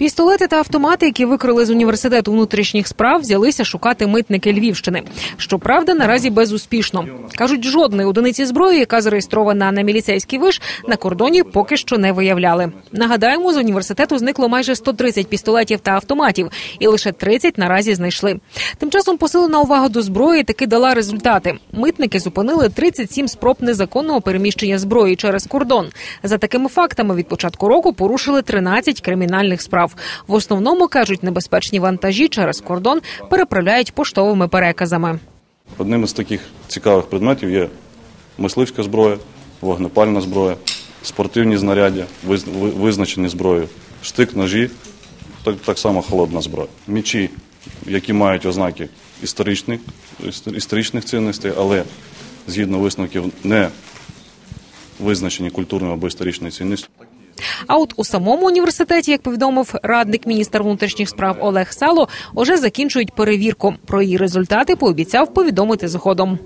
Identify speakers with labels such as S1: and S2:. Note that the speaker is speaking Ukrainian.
S1: Пістолети та автомати, які викрили з університету внутрішніх справ, взялися шукати митники Львівщини. Щоправда, наразі безуспішно кажуть, жодної одиниці зброї, яка зареєстрована на міліцейський виш, на кордоні поки що не виявляли. Нагадаємо, з університету зникло майже 130 пістолетів та автоматів, і лише 30 наразі знайшли. Тим часом посилена увага до зброї таки дала результати. Митники зупинили 37 спроб незаконного переміщення зброї через кордон. За такими фактами від початку року порушили 13 кримінальних справ. В основному кажуть, небезпечні вантажі через кордон переправляють поштовими переказами.
S2: Одним із таких цікавих предметів є мисливська зброя, вогнепальна зброя, спортивні знаряддя, визначені зброєю, штик, ножі, так, так само холодна зброя. Мічі, які мають ознаки історичних, історичних цінностей, але згідно висновків не визначені культурною або історичною цінністю.
S1: А от у самому університеті, як повідомив радник міністра внутрішніх справ Олег Сало, уже закінчують перевірку. Про її результати пообіцяв повідомити згодом.